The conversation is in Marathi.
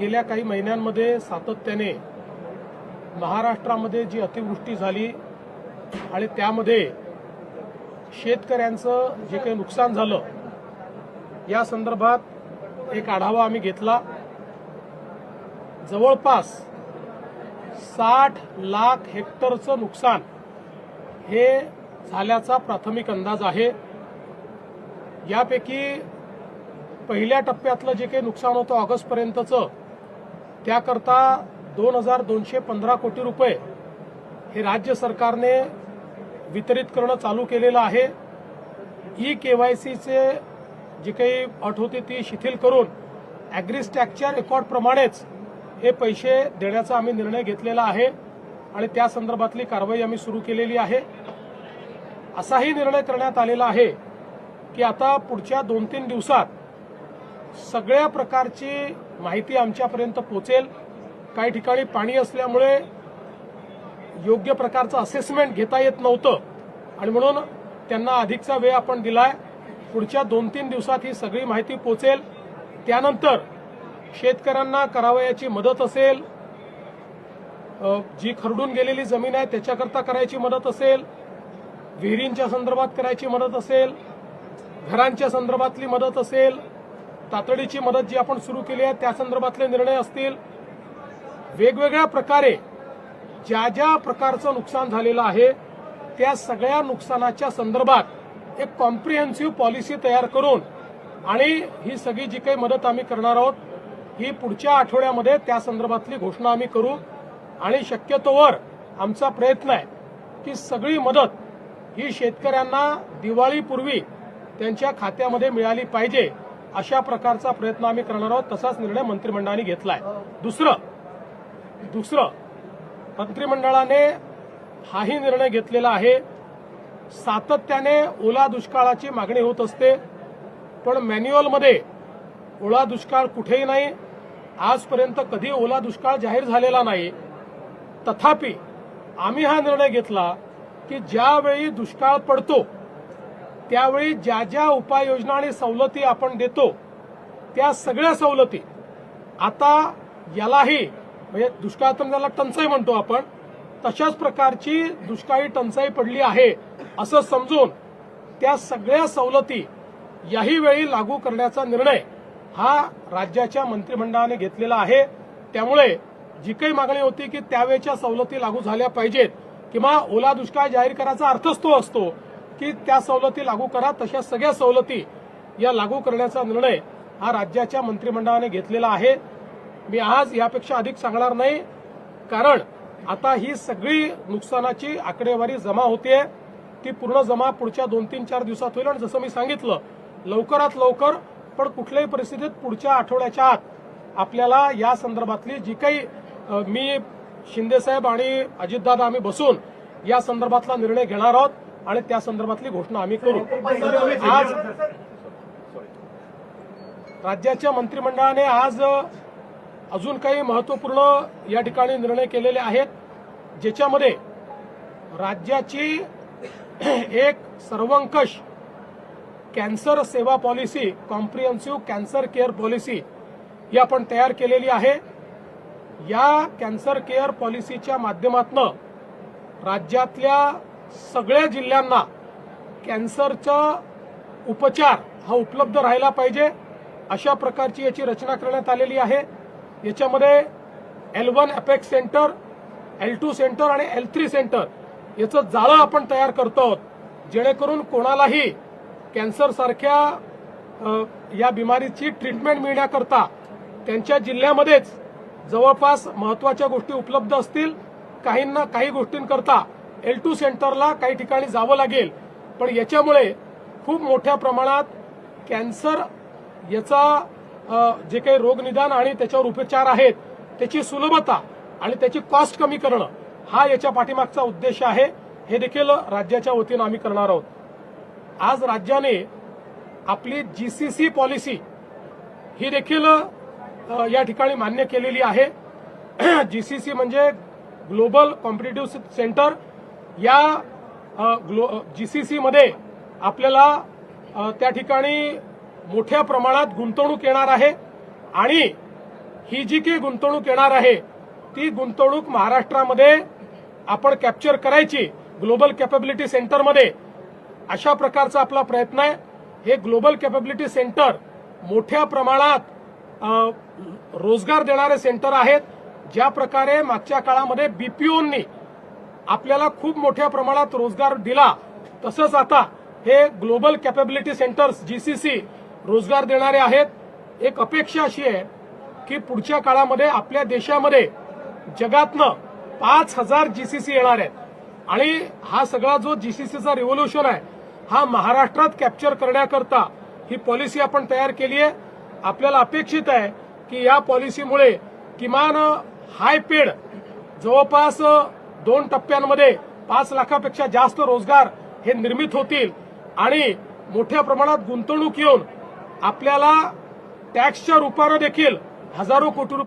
गेल्या काही महिन्यांमध्ये सातत्याने महाराष्ट्रामध्ये जी अतिवृष्टी झाली आणि त्यामध्ये शेतकऱ्यांचं जे काही नुकसान झालं या संदर्भात एक आढावा आम्ही घेतला. जवळपास साठ लाख हेक्टरचं नुकसान हे झाल्याचा प्राथमिक अंदाज आहे. यापैकी पहिल्या टप्प्यातलं जे काही नुकसान होतं ऑगस्टपर्यंतचं त्याकरता दोन हजार दोनशे पंधरा कोटी रुपये हे राज्य सरकारने वितरित करणं चालू केलेलं आहे. ई केवायसीचे जी काही अट होती ती शिथिल करून ॲग्रिस्टॅकच्या रेकॉर्डप्रमाणेच हे पैसे देण्याचा आम्ही निर्णय घेतलेला आहे आणि त्या संदर्भातली कारवाई आम्ही सुरू केलेली आहे. असाही निर्णय करण्यात आलेला आहे की आता पुढच्या दोन तीन दिवसात सगळ्या प्रकारची माहिती आमच्यापर्यंत पोचेल. काही ठिकाणी पाणी असल्यामुळे योग्य प्रकारचं असेसमेंट घेता येत नव्हतं. आणि म्हणून त्यांना अधिकचा वेळ आपण दिलाय. पुढच्या दोन तीन दिवसात ही सगळी माहिती पोचेल. त्यानंतर शेतकऱ्यांना करावयाची मदत असेल. जी खरडून गेलेली जमीन आहे त्याच्याकरता करायची मदत असेल. विहिरींच्या संदर्भात करायची मदत असेल. घरांच्या संदर्भातली मदत असेल. तातडीची मदत जी आपण सुरू केली आहे त्या संदर्भातले निर्णय असतील. वेगवेगळ्या प्रकारे ज्या ज्या प्रकारचं नुकसान झालेलं आहे त्या सगळ्या नुकसानाच्या संदर्भात एक कॉम्प्रिहेन्सिव्ह पॉलिसी तयार करून आणि ही सगळी जी काही मदत आम्ही करणार आहोत ही पुढच्या आठवड्यामध्ये त्या संदर्भातली घोषणा आम्ही करू. आणि शक्यतोवर आमचा प्रयत्न आहे की सगळी मदत ही शेतकऱ्यांना दिवाळीपूर्वी त्यांच्या खात्यामध्ये मिळाली पाहिजे. अशा प्रकारचा प्रयत्न आम्ही करणार आहोत. तसाच निर्णय मंत्रिमंडळाने घेतलाय. दुसरं दुसरं मंत्रिमंडळाने हाही निर्णय घेतलेला आहे. सातत्याने ओला दुष्काळाची मागणी होत असते पण मॅन्युअलमध्ये ओला दुष्काळ कुठेही नाही. आजपर्यंत कधी ओला दुष्काळ जाहीर झालेला नाही. तथापि आम्ही हा निर्णय घेतला की ज्यावेळी दुष्काळ पडतो त्यावेळी ज्या ज्या उपाययोजना आणि सवलती आपण देतो त्या सगळ्या सवलती आता यालाही म्हणजे दुष्काळातून ज्याला टंचाई म्हणतो आपण तशाच प्रकारची दुष्काळी टंचाई पडली आहे असं समजून त्या सगळ्या सवलती याही वेळी लागू करण्याचा निर्णय हा राज्याच्या मंत्रिमंडळाने घेतलेला आहे. त्यामुळे जी काही मागणी होती की त्यावेळच्या सवलती लागू झाल्या पाहिजेत किंवा ओला दुष्काळ जाहीर करायचा अर्थच तो असतो की त्या सवलती लागू करा तशा सगळ्या सवलती या लागू करण्याचा निर्णय हा राज्याच्या मंत्रिमंडळाने घेतलेला आहे. मी आज यापेक्षा अधिक सांगणार नाही कारण आता ही सगळी नुकसानाची आकडेवारी जमा होतीये. ती पूर्ण जमा पुढच्या दोन तीन चार दिवसात होईल. आणि जसं मी सांगितलं लवकरात लवकर पण कुठल्याही परिस्थितीत पुढच्या आठवड्याच्या आत आपल्याला या संदर्भातली जी काही मी शिंदेसाहेब आणि अजितदादा आम्ही बसून या संदर्भातला निर्णय घेणार आहोत. आणि त्या संदर्भातली घोषणा आम्ही करू. आज राज्याच्या मंत्रिमंडळाने आज अजून काही महत्त्वपूर्ण या ठिकाणी निर्णय केलेले आहेत ज्याच्यामध्ये राज्याची एक सर्वंकष कॅन्सर सेवा policy comprehensive cancer care policy ही आपण तयार केलेली आहे. या कॅन्सर केअर पॉलिसीच्या माध्यमातून राज्यातल्या सगळ्या जिल्ह्यांना कॅन्सरचा उपचार हा उपलब्ध राहिला पाहिजे अशा प्रकारची याची रचना करण्यात आलेली आहे. याच्यामध्ये L one apex centre L two centre आणि एल थ्री सेंटर याचं जाळं आपण तयार करतो आहोत जेणेकरून कोणालाही कॅन्सर सारख्या या बिमारीची ट्रीटमेंट मिळण्याकरता त्यांच्या जिल्ह्यामध्येच जवळपास महत्त्वाच्या गोष्टी उपलब्ध असतील. काहींना काही गोष्टींकरता एल टू सेंटरला काही ठिकाणी जावं लागेल. पण याच्यामुळे खूप मोठ्या प्रमाणात कॅन्सर याचा जे काही रोगनिदान आणि त्याच्यावर उपचार आहेत त्याची सुलभता आणि त्याची कॉस्ट कमी करणं हा याच्या पाठीमागचा उद्देश आहे. हे देखील राज्याच्या वतीनं आम्ही करणार आहोत. आज राज्याने आपली जीसीसी पॉलिसी ही देखील या ठिकाणी मान्य केलेली आहे. जीसीसी म्हणजे ग्लोबल कॉम्पिटेटिव्ह सेंटर या जीसीसी मध्ये आपल्याला त्या ठिकाणी मोठ्या प्रमाणात गुंतवणूक येणार आहे. आणि ही जी काही गुंतवणूक येणार आहे ती गुंतवणूक महाराष्ट्रामध्ये आपण कॅप्चर करायची. ग्लोबल कॅपेबिलिटी सेंटरमध्ये अशा प्रकारचा आपला प्रयत्न आहे. हे ग्लोबल कॅपेबिलिटी सेंटर मोठ्या प्रमाणात रोजगार देणारे सेंटर आहेत. ज्या प्रकारे मागच्या काळामध्ये बीपीओनी आपल्याला खूप मोठ्या प्रमाणात रोजगार दिला. तसंच आता हे ग्लोबल कॅपेबिलिटी सेंटर्स जीसीसी रोजगार देणारे आहेत. एक अपेक्षा अशी आहे की पुढच्या काळामध्ये आपल्या देशामध्ये जगातनं पाच हजार जीसीसी येणार आहेत. आणि हा सगळा जो जीसीसीचा रिव्होल्युशन आहे हा महाराष्ट्रात कॅप्चर करण्याकरता ही पॉलिसी आपण तयार केली आहे. आपल्याला अपेक्षित आहे की या पॉलिसीमुळे किमान हाय पेड जवळपास दोन टप्प्यांमध्ये पाच लाखापेक्षा जास्त रोजगार हे निर्मित होतील. आणि मोठ्या प्रमाणात गुंतवणूक येऊन आपल्याला टॅक्सच्या रूपानं देखील हजारो कोटी रुपये